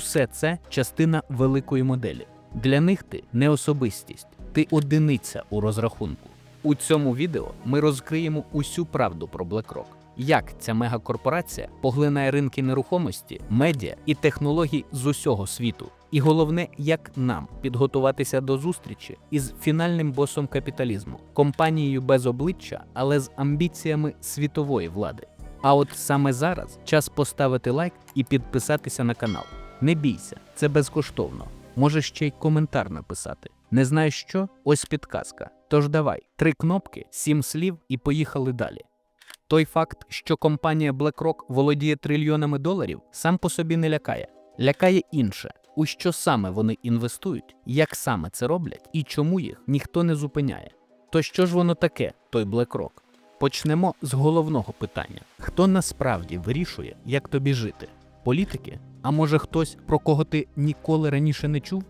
Все це частина великої моделі. Для них ти не особистість, ти одиниця у розрахунку. У цьому відео ми розкриємо усю правду про BlackRock. Як ця мегакорпорація поглинає ринки нерухомості, медіа і технологій з усього світу. І головне, як нам підготуватися до зустрічі із фінальним босом капіталізму, компанією без обличчя, але з амбіціями світової влади. А от саме зараз час поставити лайк і підписатися на канал. Не бійся, це безкоштовно. Можеш ще й коментар написати. Не знаєш що? Ось підказка. Тож давай, три кнопки, сім слів і поїхали далі. Той факт, що компанія BlackRock володіє трильйонами доларів, сам по собі не лякає. Лякає інше, у що саме вони інвестують, як саме це роблять і чому їх ніхто не зупиняє. То що ж воно таке, той BlackRock? Почнемо з головного питання: хто насправді вирішує, як тобі жити? Політики? А може хтось, про кого ти ніколи раніше не чув?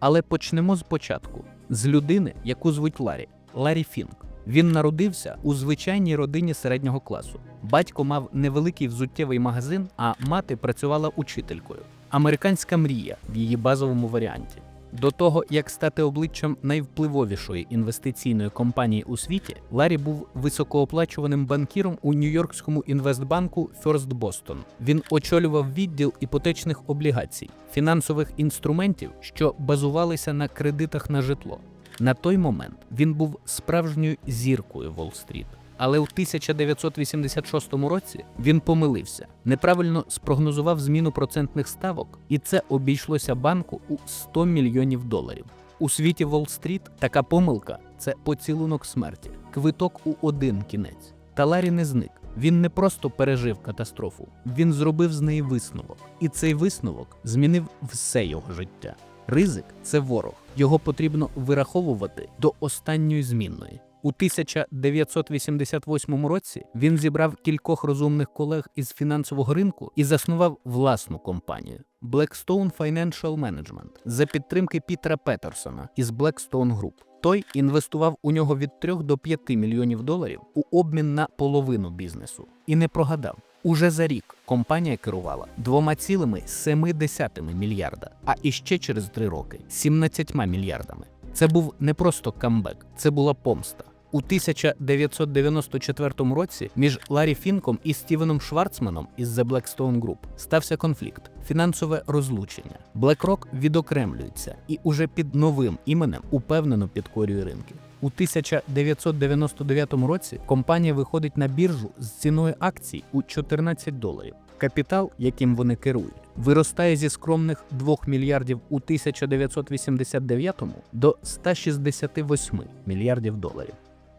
Але почнемо спочатку з людини, яку звуть Ларі Ларі Фінк. Він народився у звичайній родині середнього класу. Батько мав невеликий взуттєвий магазин, а мати працювала учителькою. Американська мрія в її базовому варіанті. До того, як стати обличчям найвпливовішої інвестиційної компанії у світі, Ларі був високооплачуваним банкіром у Нью-Йоркському інвестбанку First Boston. Він очолював відділ іпотечних облігацій, фінансових інструментів, що базувалися на кредитах на житло. На той момент він був справжньою зіркою Уолл-стріт. Але у 1986 році він помилився, неправильно спрогнозував зміну процентних ставок, і це обійшлося банку у 100 мільйонів доларів. У світі Уолл-стріт така помилка це поцілунок смерті, квиток у один кінець. Та Ларі не зник. Він не просто пережив катастрофу, він зробив з неї висновок. І цей висновок змінив все його життя. Ризик це ворог. Його потрібно вираховувати до останньої змінної. У 1988 році він зібрав кількох розумних колег із фінансового ринку і заснував власну компанію Blackstone Financial Management за підтримки Пітера Петерсона із Blackstone Group. Той інвестував у нього від 3 до 5 мільйонів доларів у обмін на половину бізнесу і не прогадав. Уже за рік компанія керувала 2,7 мільярда, а іще через три роки 17 мільярдами. Це був не просто камбек, це була помста. У 1994 році між Ларі Фінком і Стівеном Шварцманом із The Blackstone Group стався конфлікт, фінансове розлучення. BlackRock відокремлюється і уже під новим іменем упевнено підкорює ринки. У 1999 році компанія виходить на біржу з ціною акцій у 14 доларів. Капітал, яким вони керують, виростає зі скромних 2 мільярдів у 1989 до 168 мільярдів доларів.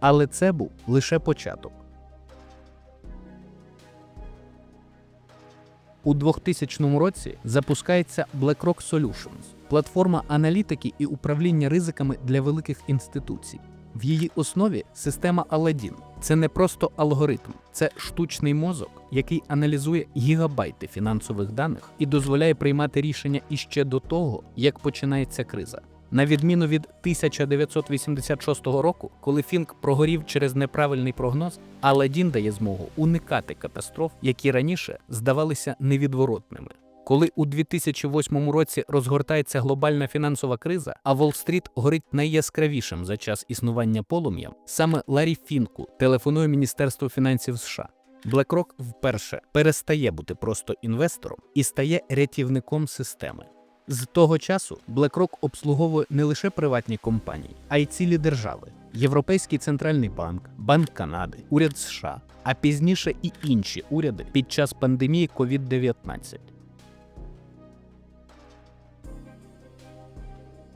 Але це був лише початок. У 2000 році запускається BlackRock Solutions – платформа аналітики і управління ризиками для великих інституцій. В її основі система Aladdin. Це не просто алгоритм, це штучний мозок, який аналізує гігабайти фінансових даних і дозволяє приймати рішення іще до того, як починається криза. На відміну від 1986 року, коли Фінк прогорів через неправильний прогноз, Aladdin дає змогу уникати катастроф, які раніше здавалися невідворотними. Коли у 2008 році розгортається глобальна фінансова криза, а Уолл-стріт горить найяскравішим за час існування полум'ям, саме Ларі Фінку телефонує Міністерство фінансів США. BlackRock вперше перестає бути просто інвестором і стає рятівником системи. З того часу BlackRock обслуговує не лише приватні компанії, а й цілі держави: Європейський центральний банк, Банк Канади, уряд США, а пізніше і інші уряди під час пандемії COVID-19.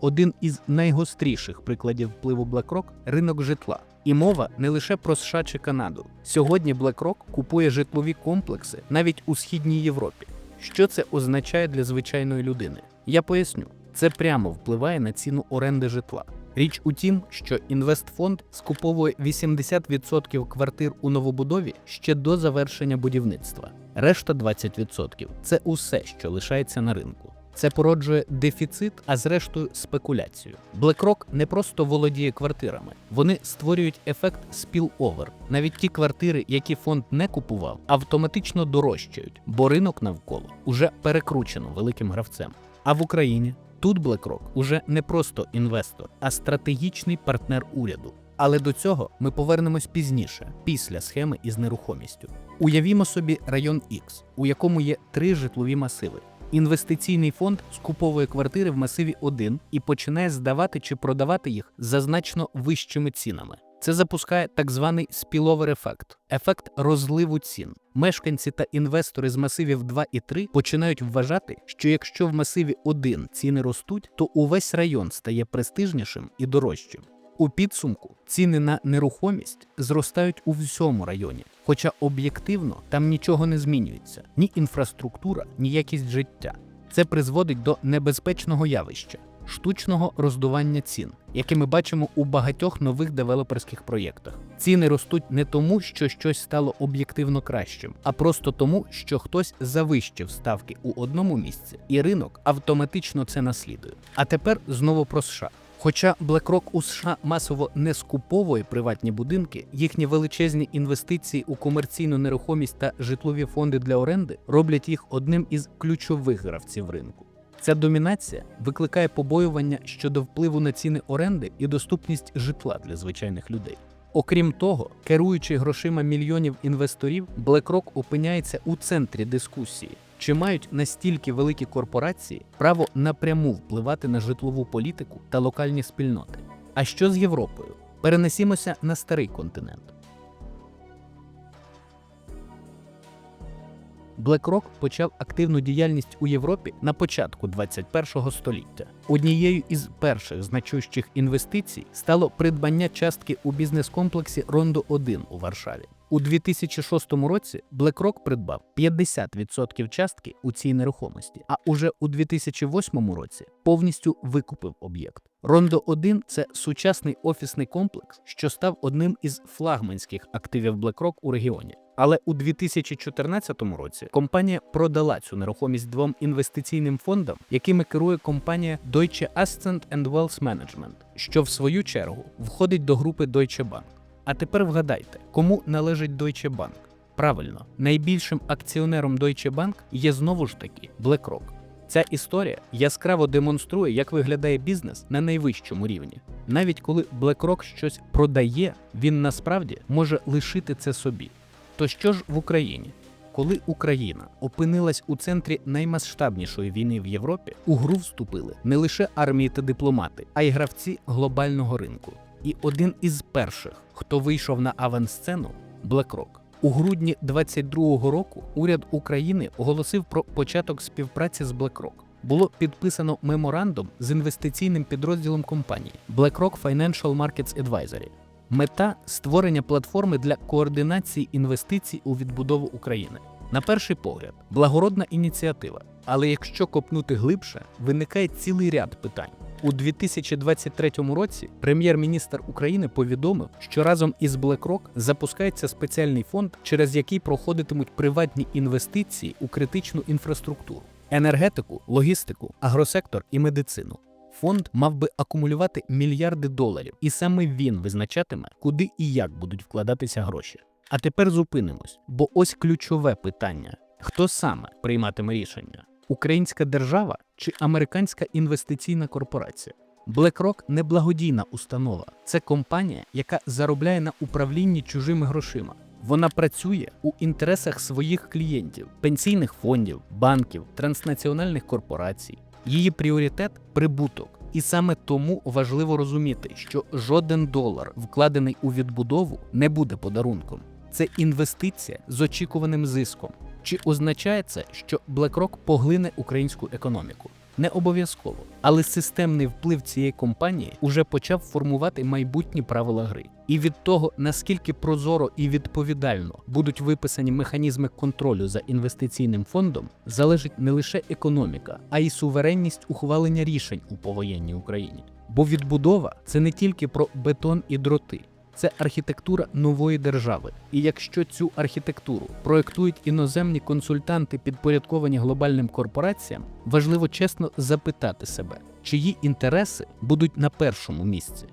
Один із найгостріших прикладів впливу BlackRock – ринок житла. І мова не лише про США чи Канаду. Сьогодні BlackRock купує житлові комплекси навіть у східній Європі. Що це означає для звичайної людини? Я поясню, це прямо впливає на ціну оренди житла. Річ у тім, що інвестфонд скуповує 80% квартир у новобудові ще до завершення будівництва. Решта 20% – це усе, що лишається на ринку. Це породжує дефіцит, а зрештою спекуляцію. BlackRock не просто володіє квартирами, вони створюють ефект spill-over. Навіть ті квартири, які фонд не купував, автоматично дорожчають, бо ринок навколо уже перекручено великим гравцем. А в Україні тут BlackRock уже не просто інвестор, а стратегічний партнер уряду. Але до цього ми повернемось пізніше, після схеми із нерухомістю. Уявімо собі район X, у якому є три житлові масиви. Інвестиційний фонд скуповує квартири в масиві 1 і починає здавати чи продавати їх за значно вищими цінами. Це запускає так званий спіловер ефект ефект розливу цін. Мешканці та інвестори з масивів 2 і 3 починають вважати, що якщо в масиві 1 ціни ростуть, то увесь район стає престижнішим і дорожчим. У підсумку ціни на нерухомість зростають у всьому районі, хоча об'єктивно там нічого не змінюється: ні інфраструктура, ні якість життя. Це призводить до небезпечного явища штучного роздування цін, яке ми бачимо у багатьох нових девелоперських проєктах. Ціни ростуть не тому, що щось стало об'єктивно кращим, а просто тому, що хтось завищив ставки у одному місці, і ринок автоматично це наслідує. А тепер знову про США. Хоча BlackRock у США масово не скуповує приватні будинки, їхні величезні інвестиції у комерційну нерухомість та житлові фонди для оренди роблять їх одним із ключових гравців ринку. Ця домінація викликає побоювання щодо впливу на ціни оренди і доступність житла для звичайних людей. Окрім того, керуючи грошима мільйонів інвесторів, BlackRock опиняється у центрі дискусії. Чи мають настільки великі корпорації право напряму впливати на житлову політику та локальні спільноти? А що з Європою? Перенесімося на старий континент. BlackRock почав активну діяльність у Європі на початку 21-го століття. Однією із перших значущих інвестицій стало придбання частки у бізнес-комплексі Рондо 1 у Варшаві. У 2006 році BlackRock придбав 50% частки у цій нерухомості, а уже у 2008 році повністю викупив об'єкт. Рондо 1 це сучасний офісний комплекс, що став одним із флагманських активів BlackRock у регіоні. Але у 2014 році компанія продала цю нерухомість двом інвестиційним фондам, якими керує компанія Deutsche Ascent and Wealth Management, що в свою чергу входить до групи Deutsche Bank. А тепер вгадайте, кому належить Deutsche Bank? Правильно, найбільшим акціонером Deutsche Bank є знову ж таки BlackRock. Ця історія яскраво демонструє, як виглядає бізнес на найвищому рівні. Навіть коли BlackRock щось продає, він насправді може лишити це собі. То що ж в Україні? Коли Україна опинилась у центрі наймасштабнішої війни в Європі, у гру вступили не лише армії та дипломати, а й гравці глобального ринку. І один із перших, хто вийшов на авансцену BlackRock. У грудні 22-го року уряд України оголосив про початок співпраці з BlackRock. Було підписано меморандум з інвестиційним підрозділом компанії BlackRock Financial Markets Advisory. Мета створення платформи для координації інвестицій у відбудову України. На перший погляд, благородна ініціатива. Але якщо копнути глибше, виникає цілий ряд питань. У 2023 році прем'єр-міністр України повідомив, що разом із BlackRock запускається спеціальний фонд, через який проходитимуть приватні інвестиції у критичну інфраструктуру, енергетику, логістику, агросектор і медицину. Фонд мав би акумулювати мільярди доларів, і саме він визначатиме, куди і як будуть вкладатися гроші. А тепер зупинимось, бо ось ключове питання: хто саме прийматиме рішення? Українська держава чи американська інвестиційна корпорація? BlackRock – не благодійна установа, це компанія, яка заробляє на управлінні чужими грошима. Вона працює у інтересах своїх клієнтів, пенсійних фондів, банків, транснаціональних корпорацій. Її пріоритет прибуток. І саме тому важливо розуміти, що жоден долар, вкладений у відбудову, не буде подарунком. Це інвестиція з очікуваним зиском. Чи означає це, що BlackRock поглине українську економіку? Не обов'язково, але системний вплив цієї компанії уже почав формувати майбутні правила гри. І від того, наскільки прозоро і відповідально будуть виписані механізми контролю за інвестиційним фондом, залежить не лише економіка, а й суверенність ухвалення рішень у повоєнній Україні. Бо відбудова це не тільки про бетон і дроти, це архітектура нової держави. І якщо цю архітектуру проектують іноземні консультанти, підпорядковані глобальним корпораціям, важливо чесно запитати себе, чиї інтереси будуть на першому місці.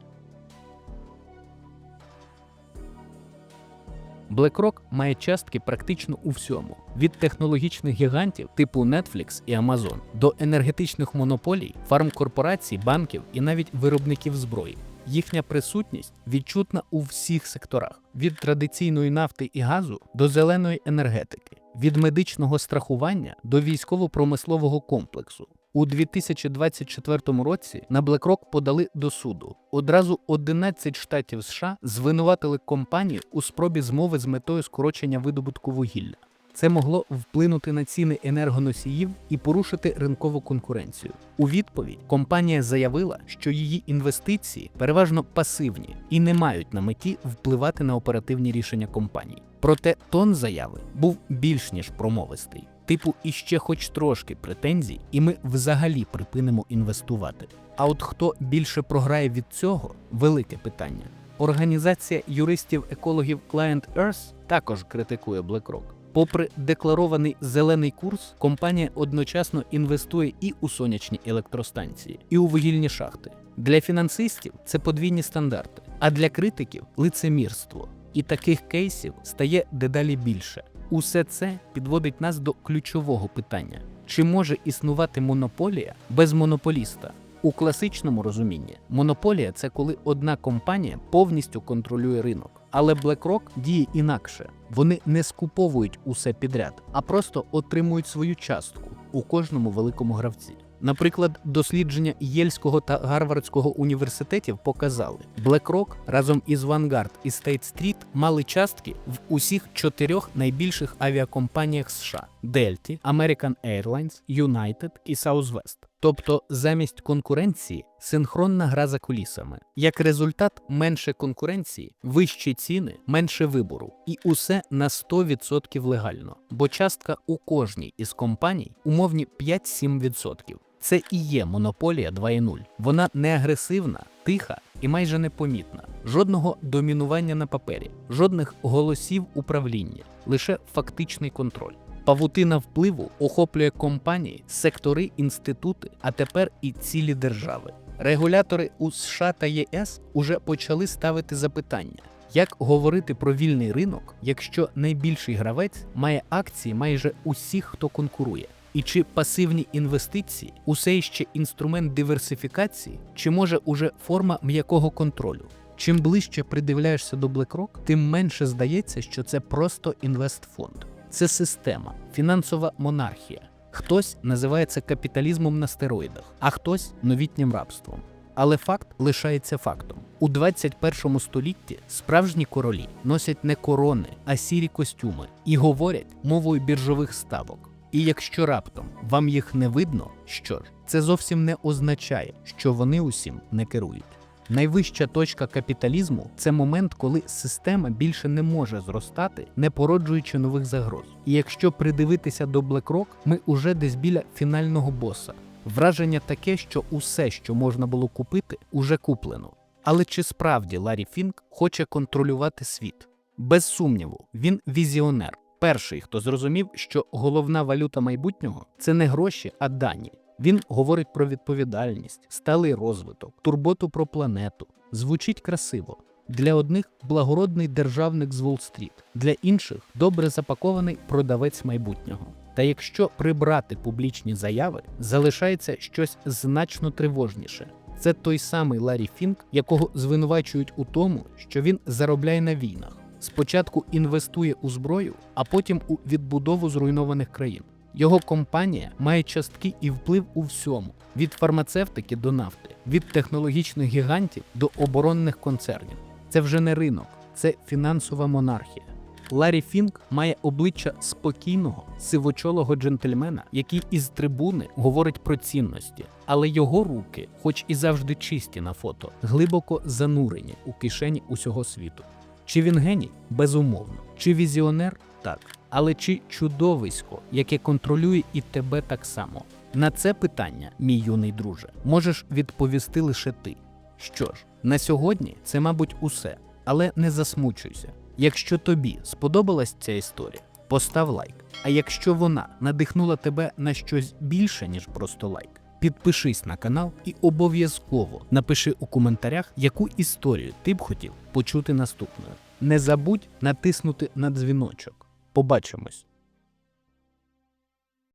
BlackRock має частки практично у всьому: від технологічних гігантів типу Netflix і Amazon до енергетичних монополій, фармкорпорацій, банків і навіть виробників зброї. Їхня присутність відчутна у всіх секторах: від традиційної нафти і газу до зеленої енергетики, від медичного страхування до військово-промислового комплексу. У 2024 році на BlackRock подали до суду. Одразу 11 штатів США звинуватили компанію у спробі змови з метою скорочення видобутку вугілля. Це могло вплинути на ціни енергоносіїв і порушити ринкову конкуренцію. У відповідь компанія заявила, що її інвестиції переважно пасивні і не мають на меті впливати на оперативні рішення компанії. Проте тон заяви був більш ніж промовистий. Типу, іще хоч трошки претензій, і ми взагалі припинимо інвестувати. А от хто більше програє від цього велике питання. Організація юристів-екологів Client Earth також критикує BlackRock. Попри декларований зелений курс, компанія одночасно інвестує і у сонячні електростанції, і у вугільні шахти. Для фінансистів це подвійні стандарти, а для критиків лицемірство. І таких кейсів стає дедалі більше. Усе це підводить нас до ключового питання: чи може існувати монополія без монополіста? У класичному розумінні монополія це коли одна компанія повністю контролює ринок. Але BlackRock діє інакше. Вони не скуповують усе підряд, а просто отримують свою частку у кожному великому гравці. Наприклад, дослідження Єльського та Гарвардського університетів показали, BlackRock разом із Vanguard і State Street мали частки в усіх чотирьох найбільших авіакомпаніях США: Delta, American Airlines, United і Southwest. Тобто замість конкуренції синхронна гра за кулісами. Як результат, менше конкуренції, вищі ціни, менше вибору. І усе на 100% легально. Бо частка у кожній із компаній умовні 5-7%. Це і є монополія 2.0. Вона не агресивна, тиха і майже непомітна. Жодного домінування на папері, жодних голосів управління, лише фактичний контроль. Павутина впливу охоплює компанії, сектори, інститути, а тепер і цілі держави. Регулятори у США та ЄС уже почали ставити запитання. Як говорити про вільний ринок, якщо найбільший гравець має акції майже усіх, хто конкурує? І чи пасивні інвестиції усе ще інструмент диверсифікації, чи може уже форма м'якого контролю? Чим ближче придивляєшся до BlackRock, тим менше здається, що це просто інвестфонд. Це система, фінансова монархія. Хтось називає це капіталізмом на стероїдах, а хтось новітнім рабством. Але факт лишається фактом. У 21 столітті справжні королі носять не корони, а сірі костюми і говорять мовою біржових ставок. І якщо раптом вам їх не видно, що ж, це зовсім не означає, що вони усім не керують. Найвища точка капіталізму це момент, коли система більше не може зростати, не породжуючи нових загроз. І якщо придивитися до BlackRock, ми уже десь біля фінального боса. Враження таке, що усе, що можна було купити, уже куплено. Але чи справді Ларі Фінк хоче контролювати світ? Без сумніву, він візіонер. Перший, хто зрозумів, що головна валюта майбутнього це не гроші, а дані. Він говорить про відповідальність, сталий розвиток, турботу про планету. Звучить красиво. Для одних благородний державник з Уолл-стріт, для інших добре запакований продавець майбутнього. Та якщо прибрати публічні заяви, залишається щось значно тривожніше. Це той самий Ларі Фінк, якого звинувачують у тому, що він заробляє на війнах. Спочатку інвестує у зброю, а потім у відбудову зруйнованих країн. Його компанія має частки і вплив у всьому: від фармацевтики до нафти, від технологічних гігантів до оборонних концернів. Це вже не ринок, це фінансова монархія. Ларі Фінк має обличчя спокійного, сивочолого джентльмена, який із трибуни говорить про цінності, але його руки, хоч і завжди чисті на фото, глибоко занурені у кишені усього світу. Чи він геній? Безумовно. Чи візіонер? Так. Але чи чудовисько, яке контролює і тебе так само? На це питання, мій юний друже, можеш відповісти лише ти. Що ж, на сьогодні це, мабуть, усе. Але не засмучуйся. Якщо тобі сподобалась ця історія, постав лайк. А якщо вона надихнула тебе на щось більше, ніж просто лайк, підпишись на канал і обов'язково напиши у коментарях, яку історію ти б хотів почути наступною. Не забудь натиснути на дзвіночок. Побачимось!